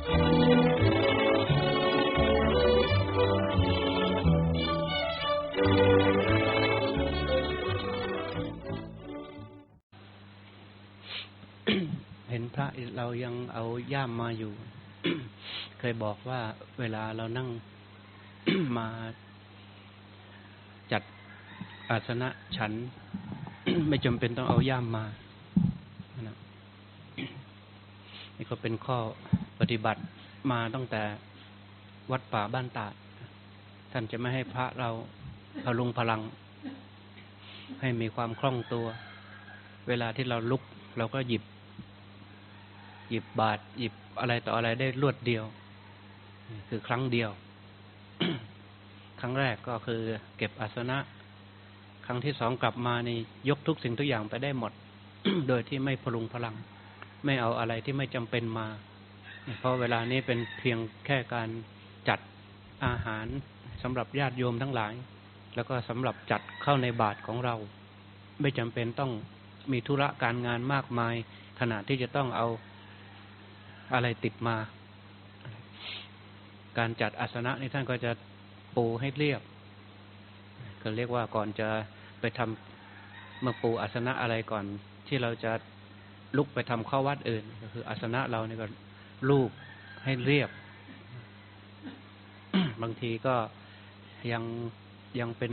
เห็นพระเรายังเอาย่ามมาอยู่ เคยบอกว่าเวลาเรานั่งมาจัดอาสนะฉัน ไม่จำเป็นต้องเอาย่ามมานะนี่ก็เป็นข้อ ปฏิบัติมาตั้งแต่วัดป่าบ้านตาดท่านจะไม่ให้พระเราพลุงพลัง ให้มีความคล่องตัว เวลาที่เราลุก เราก็หยิบ หยิบบาทหยิบอะไรต่ออะไรได้รวดเดียว คือครั้งเดียว ครั้งแรกก็คือ เก็บอาสนะ ครั้งที่สองกลับมานี่ยกทุกสิ่งทุกอย่างไปได้หมด โดยที่ไม่พลุงพลัง ไม่เอาอะไรที่ไม่จำเป็นมา เพราะเวลานี้เป็นเพียงแค่การจัดอาหารสำหรับญาติโยมทั้งหลาย แล้วก็สำหรับจัดเข้าในบาทของเรา ไม่จำเป็นต้องมีธุระการงานมากมาย ขนาดที่จะต้องเอาอะไรติดมา การจัดอาสนะนี่ท่านก็จะปูให้เรียบก็เรียกว่าก่อนจะไปทำมาปูอาสนะอะไรก่อน ที่เราจะลุกไปทำข้อวัดอื่น ก็คืออาสนะเราเนี่ยก็ ลูบให้เรียบ บางทีก็ยังยังเป็น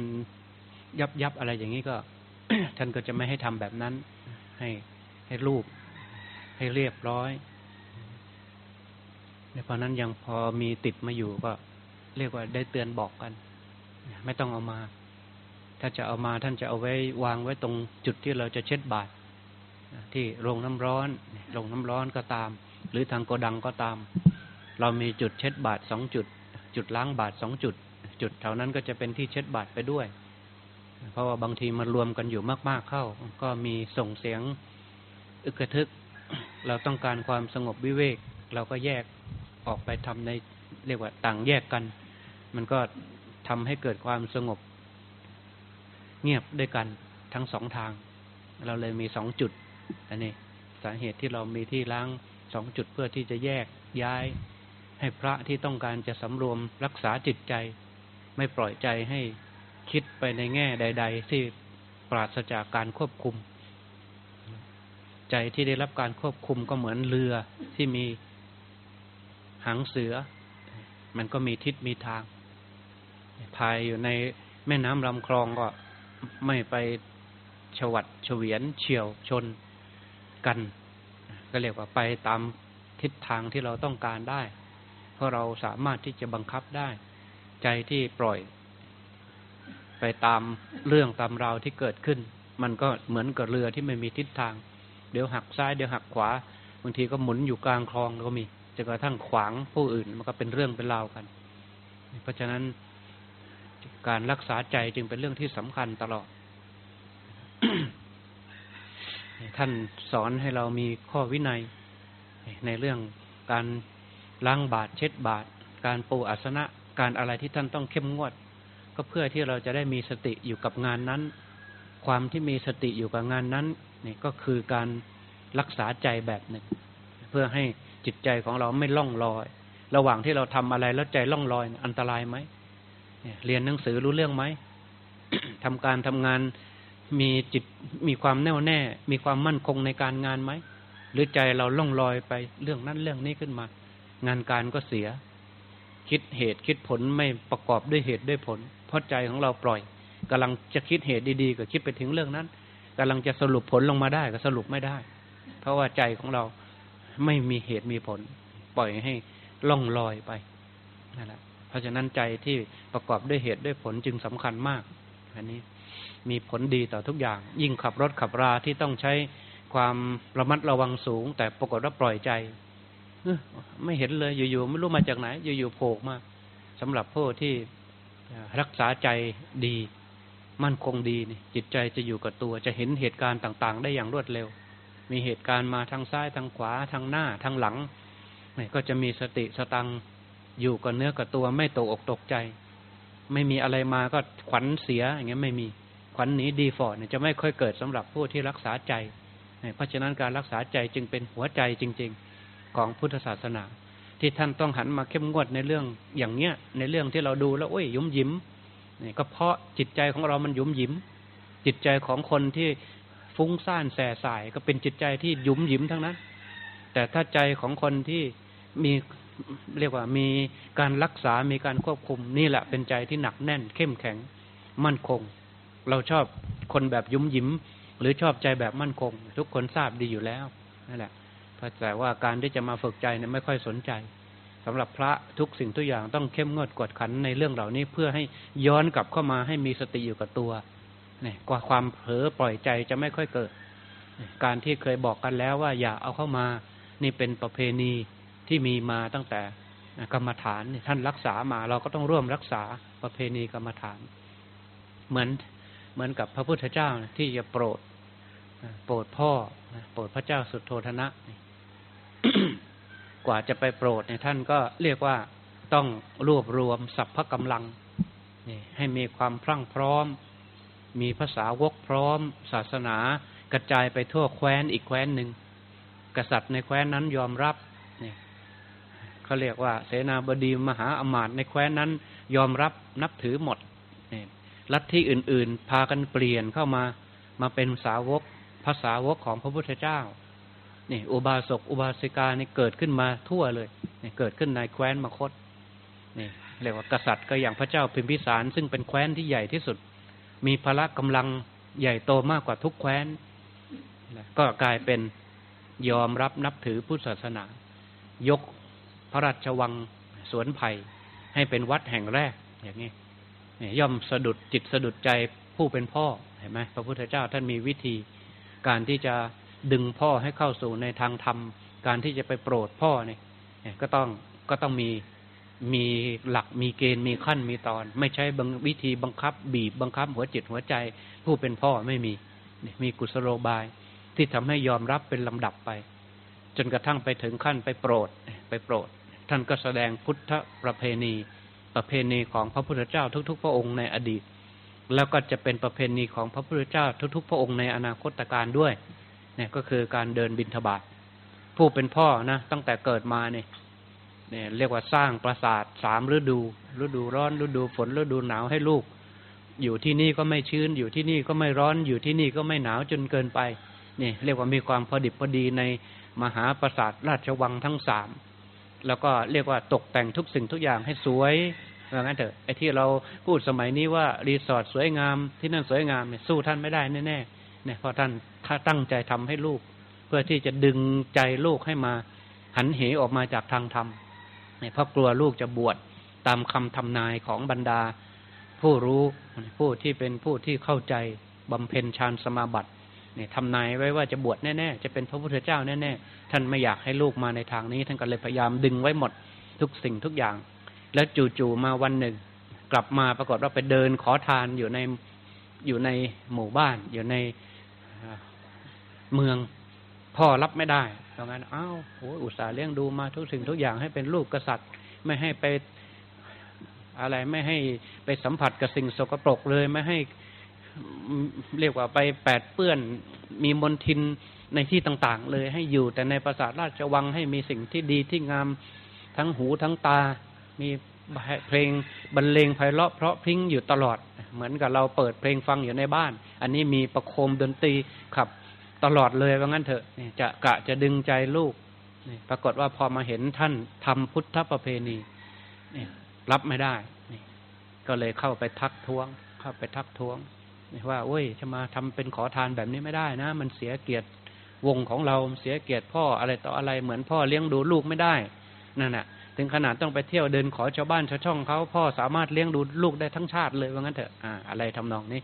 ยับยับอะไรอย่างนี้ก็ ท่านก็จะไม่ให้ทำแบบนั้น ให้ให้รูป ให้เรียบร้อยเพราะนั้นยังพอมีติดมาอยู่ก็ เรียกว่าได้เตือนบอกกัน ไม่ต้องเอามา ถ้าจะเอามาท่านจะเอาไว้วางไว้ตรงจุดที่เราจะเช็ดบาตรที่โรงน้ำร้อนโรงน้ำร้อนก็ตาม รือทางโกดังก็ตาม เรามีจุดเช็ดบาตรสองจุด จุดล้างบาตรสองจุด จุดแถวนั้นก็จะเป็นที่เช็ดบาตรไปด้วย เพราะว่าบางทีมารวมกันอยู่มาก ๆเข้า ก็มีส่งเสียงอึกระทึก เราต้องการความสงบวิเวก เราก็แยกออกไปทำในเรียกว่าต่างแยกกัน มันก็ทำให้เกิดความสงบ เงียบด้วยกันทั้งสองทาง เราเลยมีสองจุดอันนี้สาเหตุที่เรามีที่ล้าง องจุดเพื่อที่จะแยกย้าย ให้พระที่ต้องการจะสำรวมรักษาจิตใจ ไม่ปล่อยใจให้คิดไปในแง่ใด ๆ ที่ปราศจากการควบคุม ใจที่ได้รับการควบคุมก็เหมือนเรือที่มีหางเสือ มันก็มีทิศมีทางพายอยู่ในแม่น้ำลำคลองก็ไม่ไปฉวัดเฉวียนเฉียวชนกัน ก็เรียกว่าไปตามทิศทางที่เราต้องการได้ เพราะเราสามารถที่จะบังคับได้ ใจที่ปล่อย ไปตามเรื่องตามราวที่เกิดขึ้น มันก็เหมือนกับเรือที่ไม่มีทิศทาง เดี๋ยวหักซ้ายเดี๋ยวหักขวา บางทีก็หมุนอยู่กลางคลองก็มีจนกระทั่งขวางผู้อื่นมันก็เป็นเรื่องเป็นราวกัน เพราะฉะนั้นการรักษาใจจึงเป็นเรื่องที่สำคัญตลอด ท่านสอนให้เรามีข้อวินัย ในเรื่องการล้างบาตรเช็ดบาตรการปูอาสนะการอะไรที่ท่านต้องเข้มงวด ก็เพื่อที่เราจะได้มีสติอยู่กับงานนั้น ความที่มีสติอยู่กับงานนั้นนี่ก็คือการรักษาใจแบบหนึ่ง เพื่อให้จิตใจของเราไม่ล่องลอย ระหว่างที่เราทำอะไรแล้วใจล่องลอย อันตรายไหมเรียนหนังสือรู้เรื่องไหมทำการทำงาน มีจิตมีความแน่วแน่ มีความมั่นคงในการงานไหม หรือใจเราล่องลอยไปเรื่องนั้นเรื่องนี้ขึ้นมา งานการก็เสีย คิดเหตุคิดผลไม่ประกอบด้วยเหตุด้วยผล เพราะใจของเราปล่อยกำลังจะคิดเหตุดีๆก็คิดไปถึงเรื่องนั้นกำลังจะสรุปผลลงมาได้ก็สรุปไม่ได้ เพราะว่าใจของเราไม่มีเหตุมีผล ปล่อยให้ล่องลอยไปนั่นแหละเพราะฉะนั้นใจที่ประกอบด้วยเหตุด้วยผลจึงสำคัญมาก อันนี้ มีผลดีต่อทุกอย่าง ยิ่งขับรถขับราที่ต้องใช้ความระมัดระวังสูง แต่ปรากฏว่าปล่อยใจไม่เห็นเลยอยู่ๆไม่รู้มาจากไหน อยู่ๆโผล่มาสำหรับผู้ที่รักษาใจดี มั่นคงดีนี่จิตใจจะอยู่กับตัว จะเห็นเหตุการณ์ต่าง ๆ ได้อย่างรวดเร็ว มีเหตุการณ์มาทางซ้ายทางขวาทางหน้าทางหลังก็จะมีสติสตังอยู่กับเนื้อกับตัว ไม่ตกอกตกใจ ไม่มีอะไรมาก็ขวัญเสียอย่างเงี้ยไม่มี ขวัญหนีดีฟอร์เนจะไม่ค่อยเกิดสำหรับผู้ที่รักษาใจ เพราะฉะนั้นการรักษาใจจึงเป็นหัวใจจริง ๆของพุทธศาสนา ที่ท่านต้องหันมาเข้มงวดในเรื่องอย่างเนี้ย ในเรื่องที่เราดูแล้วโอ้ยยุ่มยิ้มนี่ก็เพราะจิตใจของเรามันยุ่มยิ้ม จิตใจของคนที่ฟุ้งซ่านแส่สายก็เป็นจิตใจที่ยุ่มยิ้มทั้งนั้น แต่ถ้าใจของคนที่มีเรียกว่ามีการรักษา มีการควบคุมนี่แหละเป็นใจที่หนักแน่น เข้มแข็ง มั่นคง เราชอบคนแบบยุ่มยิ้ม หรือชอบใจแบบมั่นคง ทุกคนทราบดีอยู่แล้วนั่นแหละแต่ว่าการที่จะมาฝึกใจเนี่ยไม่ค่อยสนใจสำหรับพระทุกสิ่งทุกอย่างต้องเข้มงวดกวดขันในเรื่องเหล่านี้เพื่อให้ย้อนกลับเข้ามาให้มีสติอยู่กับตัวเนี่ยกว่าความเผลอปล่อยใจจะไม่ค่อยเกิด การที่เคยบอกกันแล้วว่าอย่าเอาเข้ามานี่เป็นประเพณีที่มีมาตั้งแต่กรรมฐานท่านรักษามาเราก็ต้องร่วมรักษาประเพณีกรรมฐาน เหมือน เหมือนกับพระพุทธเจ้าที่จะโปรดโปรดพ่อโปรดพระเจ้าสุดโทธนะกว่าจะไปโปรดเนี่ยท่านก็เรียกว่าต้องรวบรวมสัพพะกำลังนี่ให้มีความพรั่งพร้อม มีภาษาวกพร้อม ศาสนากระจายไปทั่วแคว้นอีกแคว้นหนึ่งกษัตริย์ในแคว้นนั้นยอมรับเนี่ยเขาเรียกว่า เสนาบดีมหาอมาตย์ในแคว้นนั้น ยอมรับนับถือหมด ลัทธิอื่น ๆ พากันเปลี่ยนเข้ามามาเป็นสาวกภาษาวกของพระพุทธเจ้านี่อุบาสกอุบาสิกานี่เกิดขึ้นมาทั่วเลยนี่เกิดขึ้นในแคว้นมคตนี่เรียกว่ากษัตริย์ก็อย่างพระเจ้าพิมพิสาร ซึ่งเป็นแคว้นที่ใหญ่ที่สุด มีพละกำลังใหญ่โตมากกว่าทุกแคว้น ก็กลายเป็นยอมรับนับถือพุทธศาสนา ยกพระราชวังสวนไผ่ให้เป็นวัดแห่งแรกอย่างนี้ ย่อมสะดุดจิตสะดุดใจผู้เป็นพ่อเห็นไหมพระพุทธเจ้าท่านมีวิธี การที่จะดึงพ่อให้เข้าสู่ในทางธรรม การที่จะไปโปรดพ่อเนี่ยก็ต้องก็ต้องมีมีหลักมีเกณฑ์มีขั้นมีตอน ไม่ใช่บังวิธีบังคับ บีบบังคับหัวจิตหัวใจ ผู้เป็นพ่อไม่มีมีกุศโลบาย ที่ทำให้ยอมรับเป็นลำดับไป จนกระทั่งไปถึงขั้นไปโปรด ไปโปรด ท่านก็แสดงพุทธประเพณี ประเพณีของพระพุทธเจ้าทุก ๆ พระองค์ในอดีต แล้วก็จะเป็นประเพณีของพระพุทธเจ้าทุก ๆ พระองค์ในอนาคตการด้วยเนี่ยก็คือการเดินบินทบาทผู้เป็นพ่อนะตั้งแต่เกิดมาเนี่ยเนี่ยเรียกว่าสร้างปราสาทสามฤดู ฤดูร้อนฤดูฝนฤดูหนาวให้ลูก อยู่ที่นี่ก็ไม่ชื้น อยู่ที่นี่ก็ไม่ร้อน อยู่ที่นี่ก็ไม่หนาวจนเกินไปนี่เรียกว่ามีความพอดิบพอดีในมหาปราสาทราชวังทั้งสามแล้วก็เรียกว่าตกแต่งทุกสิ่งทุกอย่างให้สวย ว่างั้นเถอะไอ้ที่เราพูดสมัยนี้ว่ารีสอร์ทสวยงามที่นั่นสวยงามเนี่ยสู้ท่านไม่ได้แน่ๆเนี่ยเพราะท่านถ้าตั้งใจทำให้ลูก เพื่อที่จะดึงใจลูกให้มาหันเหออกมาจากทางธรรมเนี่ยเพราะกลัวลูกจะบวชตามคำทำนายของบรรดา ผู้รู้ผู้ที่เป็นผู้ที่เข้าใจบำเพ็ญฌานสมาบัติเนี่ยทำนายไว้ว่าจะบวชแน่ๆ จะเป็นพระพุทธเจ้าแน่ๆ ท่านไม่อยากให้ลูกมาในทางนี้ ท่านก็เลยพยายามดึงไว้หมดทุกสิ่งทุกอย่าง แล้วจู่ๆมาวันหนึ่ง กลับมาปรากฏว่าไปเดินขอทานอยู่ในอยู่ในหมู่บ้าน อยู่ในเมืองพ่อรับไม่ได้ตรงนั้นอ้าวโอ้อุตส่าห์เลี้ยงดูมาทุกสิ่งทุกอย่างให้เป็นลูกกษัตริย์ ไม่ให้ไปอะไรไม่ให้ไปสัมผัสกับสิ่งสกปรกเลยไม่ให้เรียกว่าไปแปดเปื้อนมีมลทินในที่ต่างๆ เลยให้อยู่แต่ในปราสาทราชวังให้มีสิ่งที่ดีที่งามทั้งหูทั้งตา มีเพลงบรรเลงไพเราะเพราะพริ้งอยู่ตลอด เหมือนกับเราเปิดเพลงฟังอยู่ในบ้าน อันนี้มีประโคมดนตรีขับตลอดเลยว่างั้นเถอะจะกะจะดึงใจลูกนี่ปรากฏว่าพอมาเห็นท่านทำพุทธประเพณีนี่รับไม่ได้นี่ก็เลยเข้าไปทักท้วง เข้าไปทักท้วงว่าโอ้ยจะมาทำเป็นขอทานแบบนี้ไม่ได้นะ มันเสียเกียรติวงของเราเสียเกียรติพ่ออะไรต่ออะไรเหมือนพ่อเลี้ยงดูลูกไม่ได้นั่นแหะ ถึงขนาดต้องไปเที่ยวเดินขอชาวบ้านชาวช่องเขาพ่อสามารถเลี้ยงดูลูกได้ทั้งชาติเลยว่างั้นเถอะอ่าอะไรทำนองนี้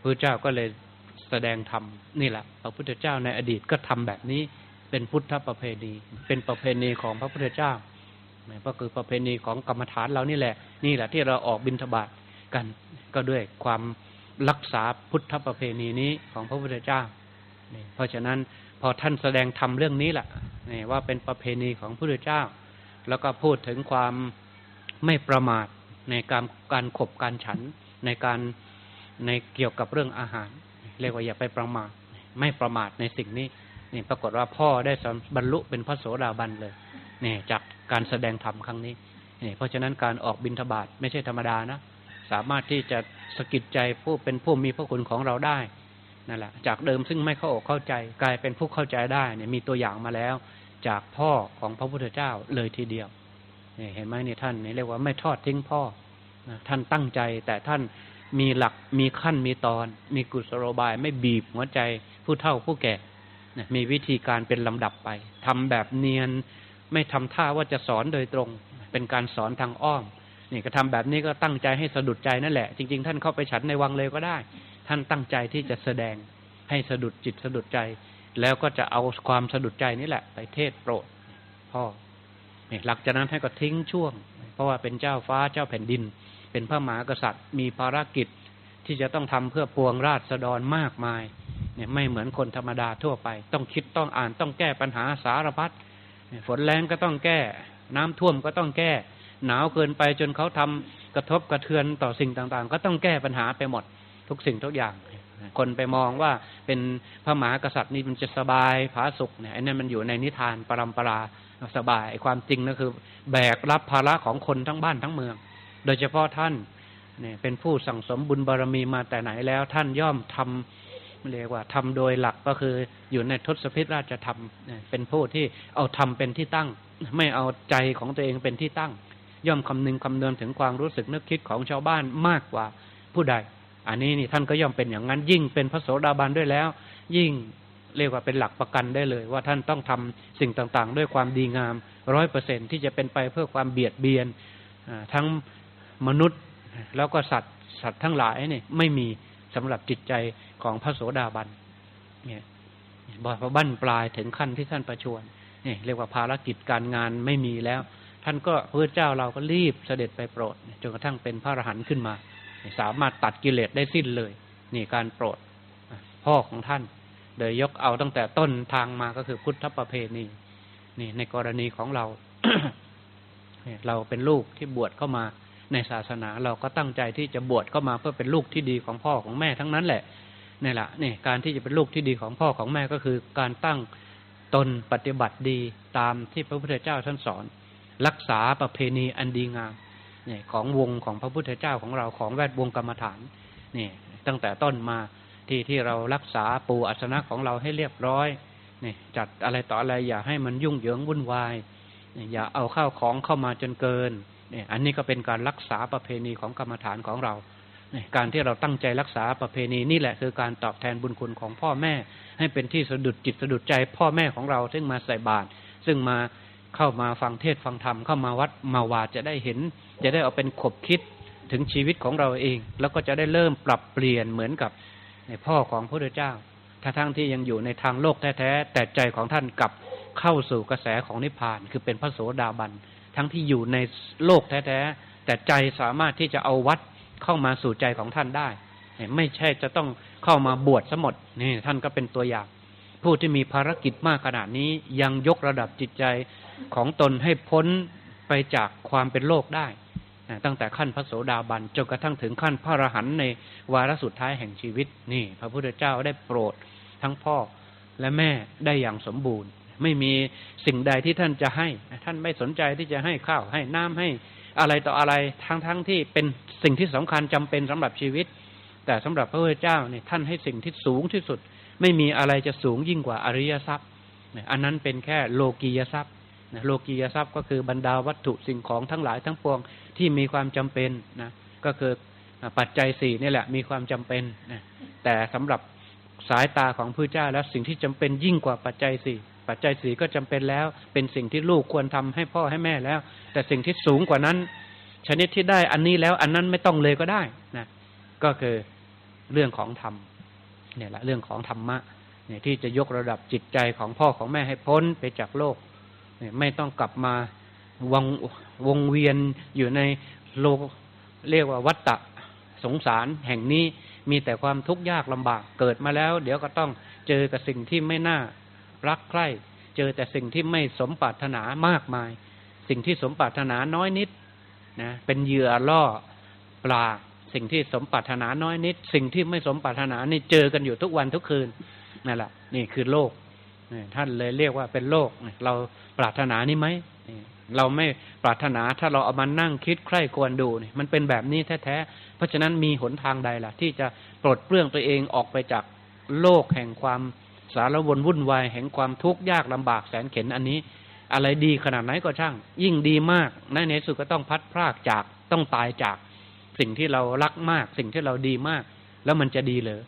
พระเจ้าก็เลยแสดงธรรมนี่แหละพระพุทธเจ้าในอดีตก็ทำแบบนี้เป็นพุทธประเพณี เป็นประเพณีของพระพุทธเจ้าก็คือประเพณีของกรรมฐานเรานี่แหละ นี่แหละที่เราออกบิณฑบาตกันก็ด้วยความรักษาพุทธประเพณีนี้ของพระพุทธเจ้าเพราะฉะนั้นพอท่านแสดงธรรมเรื่องนี้แหละว่าเป็นประเพณีของพระพุทธเจ้า แล้วก็พูดถึงความไม่ประมาทในการการขบการฉันในการในเกี่ยวกับเรื่องอาหาร เรียกว่าอย่าไปประมาทไม่ประมาทในสิ่งนี้นี่ปรากฏว่าพ่อได้บรรลุเป็นพระโสดาบันเลยนี่จากการแสดงธรรมครั้งนี้นี่เพราะฉะนั้นการออกบิณฑบาตไม่ใช่ธรรมดานะสามารถที่จะสะกิดใจผู้เป็นผู้มีพระคุณของเราได้นั่นแหละจากเดิมซึ่งไม่เข้าอกเข้าใจกลายเป็นผู้เข้าใจได้เนี่ยมีตัวอย่างมาแล้ว จากพ่อของพระพุทธเจ้าเลยทีเดียวนี่เห็นไหมนี่ท่านนี่เรียกว่าไม่ทอดทิ้งพ่อท่านตั้งใจแต่ท่านมีหลักมีขั้นมีตอน มีกุศโลบายไม่บีบหัวใจผู้เฒ่าผู้แก่นมีวิธีการเป็นลำดับไปทำแบบเนียนไม่ทำท่าว่าจะสอนโดยตรง เป็นการสอนทางอ้อมนี่ก็ทำแบบนี้ก็ตั้งใจให้สะดุดใจนั่นแหละ จริง ๆ ท่านเข้าไปฉันในวังเลยก็ได้ ท่านตั้งใจที่จะแสดงให้สะดุดจิตสะดุดใจ แล้วก็จะเอาความสะดุดใจนี่แหละ ไปเทศโปรดพ่อนี่หลังจากนั้นท่านก็ทิ้งช่วง เพราะว่าเป็นเจ้าฟ้าเจ้าแผ่นดิน เป็นพระมหากษัตริย์ มีภารกิจที่จะต้องทำเพื่อปวงราษฎรมากมาย เนี่ยไม่เหมือนคนธรรมดาทั่วไป ต้องคิดต้องอ่านต้องแก้ปัญหาสารพัดฝนแรงก็ต้องแก้ น้ำท่วมก็ต้องแก้ หนาวเกินไปจนเขาทำกระทบกระเทือนต่อสิ่งต่างๆ ก็ต้องแก้ปัญหาไปหมด ทุกสิ่งทุกอย่าง คนไปมองว่าเป็นพระมหากษัตริย์นี่มันจะสบายผาสุกเนี่ยไอ้นั่นมันอยู่ในนิทานปรำปราสบายความจริงก็คือ แบกรับภาระของคนทั้งบ้านทั้งเมือง โดยเฉพาะท่านเนี่ยเป็นผู้สั่งสมบุญบารรมีมาแต่ไหนแล้วท่านย่อมทำเรียกว่าทำโดยหลักก็คืออยู่ในทศพิธราชธรรมเป็นผู้ที่เอาทำเป็นที่ตั้ง ไม่เอาใจของตัวเองเป็นที่ตั้ง ย่อมคำนึงคำนวณถึงความรู้สึกนึกคิดของชาวบ้านมากกว่าผู้ใด อันนี้นี่ท่านก็ย่อมเป็นอย่างนั้น ยิ่งเป็นพระโสดาบันด้วยแล้ว ยิ่งเรียกว่าเป็นหลักประกันได้เลย ว่าท่านต้องทำสิ่งต่างๆ ด้วยความดีงามร้อยเปอร์เซ็นที่จะเป็นไปเพื่อความเบียดเบียนทั้งมนุษย์แล้วก็สัตว์สัตว์ทั้งหลายเนี่ยไม่มีสำหรับจิตใจของพระโสดาบันเนี่ยบอพบั้นปลายถึงขั้นที่ท่านประชวรเนี่ยเรียกว่าภารกิจการงานไม่มีแล้ว ท่านก็พระเจ้าเราก็รีบเสด็จไปโปรดจนกระทั่งเป็นพระอรหันต์ขึ้นมา สามารถตัดกิเลสได้สิ้นเลย นี่การโปรดพ่อของท่าน โดยยกเอาตั้งแต่ต้นทางมาก็คือพุทธประเพณีนี่ในกรณีของเรา เราเป็นลูกที่บวชเข้ามาในศาสนา เราก็ตั้งใจที่จะบวชเข้ามาเพื่อเป็นลูกที่ดีของพ่อของแม่ทั้งนั้นแหละนี่แหละนี่การที่จะเป็นลูกที่ดีของพ่อของแม่ก็คือ การตั้งตนปฏิบัติดีตามที่พระพุทธเจ้าท่านสอน รักษาประเพณีอันดีงาม เนี่ยของวงของพระพุทธเจ้าของเราของแวดวงกรรมฐานนี่ตั้งแต่ต้นมาที่ที่เรารักษาปูอัสนะของเราให้เรียบร้อยนี่จัดอะไรต่ออะไรอย่าให้มันยุ่งเหยิงวุ่นวายอย่าเอาข้าวของเข้ามาจนเกินเนี่ยอันนี้ก็เป็นการรักษาประเพณีของกรรมฐานของเราเนี่ยการที่เราตั้งใจรักษาประเพณีนี่แหละคือการตอบแทนบุญคุณของพ่อแม่ ให้เป็นที่สะดุดจิตสะดุดใจพ่อแม่ของเราซึ่งมาใส่บาตรซึ่งมาเข้ามาฟังเทศฟังธรรมเข้ามาวัดมาวาจะได้เห็น จะได้เอาเป็นขบคิดถึงชีวิตของเราเอง แล้วก็จะได้เริ่มปรับเปลี่ยนเหมือนกับในพ่อของพระพุทธเจ้าถ้าทั้งที่ยังอยู่ในทางโลกแท้ๆแต่ใจของท่านกลับเข้าสู่กระแสของนิพพาน คือเป็นพระโสดาบัน ทั้งที่อยู่ในโลกแท้ๆแต่ใจสามารถที่จะเอาวัดเข้ามาสู่ใจของท่านได้ ไม่ใช่จะต้องเข้ามาบวชสมดนี่ท่านก็เป็นตัวอย่าง ผู้ที่มีภารกิจมากขนาดนี้ยังยกระดับจิตใจของตนให้พ้นไปจากความเป็นโลกได้ ตั้งแต่ขั้นพระโสดาบันจนกระทั่งถึงขั้นพระอรหันต์ในวาระสุดท้ายแห่งชีวิตนี่ พระพุทธเจ้าได้โปรดทั้งพ่อและแม่ได้อย่างสมบูรณ์ ไม่มีสิ่งใดที่ท่านจะให้ ท่านไม่สนใจที่จะให้ข้าวให้น้ำให้อะไรต่ออะไรทั้งทั้งที่เป็นสิ่งที่สำคัญจำเป็นสำหรับชีวิต แต่สำหรับพระพุทธเจ้าเนี่ยท่านให้สิ่งที่สูงที่สุด ไม่มีอะไรจะสูงยิ่งกว่าอริยทรัพย์อันนั้นเป็นแค่โลกียทรัพย์ โลกียทรัพย์ก็คือบรรดาวัตถุสิ่งของทั้งหลายทั้งปวงที่มีความจำเป็นนะก็คือปัจจัยสี่นี่แหละมีความจำเป็นนะแต่สำหรับสายตาของพระเจ้าแล้วสิ่งที่จำเป็นยิ่งกว่าปัจจัยสี่ปัจจัยสี่ก็จำเป็นแล้ว เป็นสิ่งที่ลูกควรทำให้พ่อให้แม่แล้ว แต่สิ่งที่สูงกว่านั้น ชนิดที่ได้อันนี้แล้วอันนั้นไม่ต้องเลยก็ได้นะก็คือเรื่องของธรรมเนี่ยแหละเรื่องของธรรมะเนี่ยที่จะยกระดับจิตใจของพ่อของแม่ให้พ้นไปจากโลก ไม่ต้องกลับมาวงวงเวียนอยู่ในโลกเรียกว่าวัฏฏะสงสารแห่งนี้มีแต่ความทุกข์ยากลำบากเกิดมาแล้ว เดี๋ยวก็ต้องเจอกับสิ่งที่ไม่น่ารักใคร่เจอแต่สิ่งที่ไม่สมปรารถนามากมาย สิ่งที่สมปรารถนาน้อยนิดนะเป็นเหยื่อล่อปลา สิ่งที่สมปรารถนาน้อยนิด สิ่งที่ไม่สมปรารถนานี่เจอกันอยู่ทุกวันทุกคืนนั่นแหละนี่คือโลก ท่านเลยเรียกว่าเป็นโลก เราปรารถนานี่ไหมเราไม่ปรารถนาถ้าเราเอามานั่งคิดใคร่ควรดูเนี่ยมันเป็นแบบนี้แท้ๆ เพราะฉะนั้นมีหนทางใดล่ะ ที่จะปลดเปลื้องตัวเองออกไปจากโลกแห่งความสารวนวุ่นวายแห่งความทุกข์ยากลำบากแสนเข็นอันนี้ อะไรดีขนาดไหนก็ช่าง ยิ่งดีมากในในสุดก็ต้องพัดพรากจากต้องตายจากสิ่งที่เรารักมาก สิ่งที่เราดีมาก แล้วมันจะดีเหรอ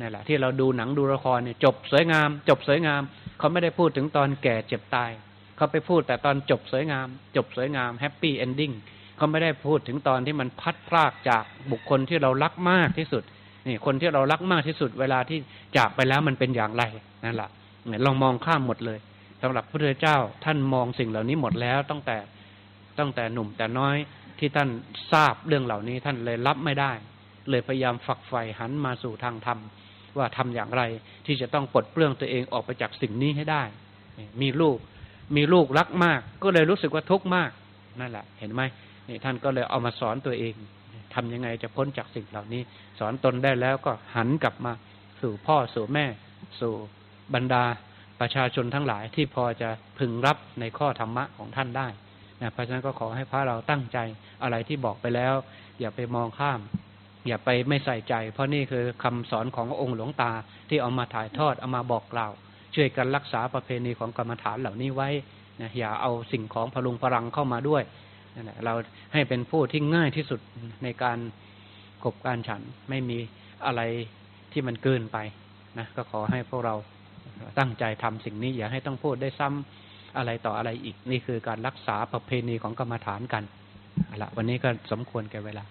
นี่แหละ ที่เราดูหนังดูละครเนี่ย จบสวยงาม จบสวยงาม เขาไม่ได้พูดถึงตอนแก่เจ็บตาย เขาไปพูดแต่ตอนจบสวยงาม จบสวยงามแฮปปี้เอนดิ้งเขาไม่ได้พูดถึงตอนที่มันพัดพรากจากบุคคลที่เรารักมากที่สุดนี่คนที่เรารักมากที่สุดเวลาที่จากไปแล้วมันเป็นอย่างไรนั่นแหละเนี่ยลองมองข้ามหมดเลยสำหรับพระพุทธเจ้าท่านมองสิ่งเหล่านี้หมดแล้วตั้งแต่ตั้งแต่หนุ่มแต่น้อยที่ท่านทราบเรื่องเหล่านี้ท่านเลยรับไม่ได้ เลยพยายามฝักใฝ่หันมาสู่ทางธรรม ว่าทำอย่างไร ที่จะต้องปลดเปลื้องตัวเองออกไปจากสิ่งนี้ให้ได้ มีลูกมีลูกรักมาก ก็เลยรู้สึกว่าทุกข์มากนั่นแหละ เห็นไหมนี่ท่านก็เลยเอามาสอนตัวเองทำยังไงจะพ้นจากสิ่งเหล่านี้ สอนตนได้แล้วก็หันกลับมาสู่พ่อสู่แม่ สู่บรรดาประชาชนทั้งหลายที่พอจะพึงรับในข้อธรรมะของท่านได้นะเพราะฉะนั้นก็ขอให้พระเราตั้งใจอะไรที่บอกไปแล้ว อย่าไปมองข้าม อย่าไปไม่ใส่ใจ เพราะนี่คือคำสอนขององค์หลวงตาที่เอามาถ่ายทอดเอามาบอกกล่าว ช่วยกันรักษาประเพณีของกรรมฐานเหล่านี้ไว้นะอย่าเอาสิ่งของพลุงพลังเข้ามาด้วยนั่นแหละเราให้เป็นผู้ที่ง่ายที่สุดในการกบการฉันไม่มีอะไรที่มันเกินไปนะก็ขอให้พวกเราตั้งใจทำสิ่งนี้ อย่าให้ต้องพูดได้ซ้ำอะไรต่ออะไรอีก นี่คือการรักษาประเพณีของกรรมฐานกันเอาละวันนี้ก็สมควรแก่เวลา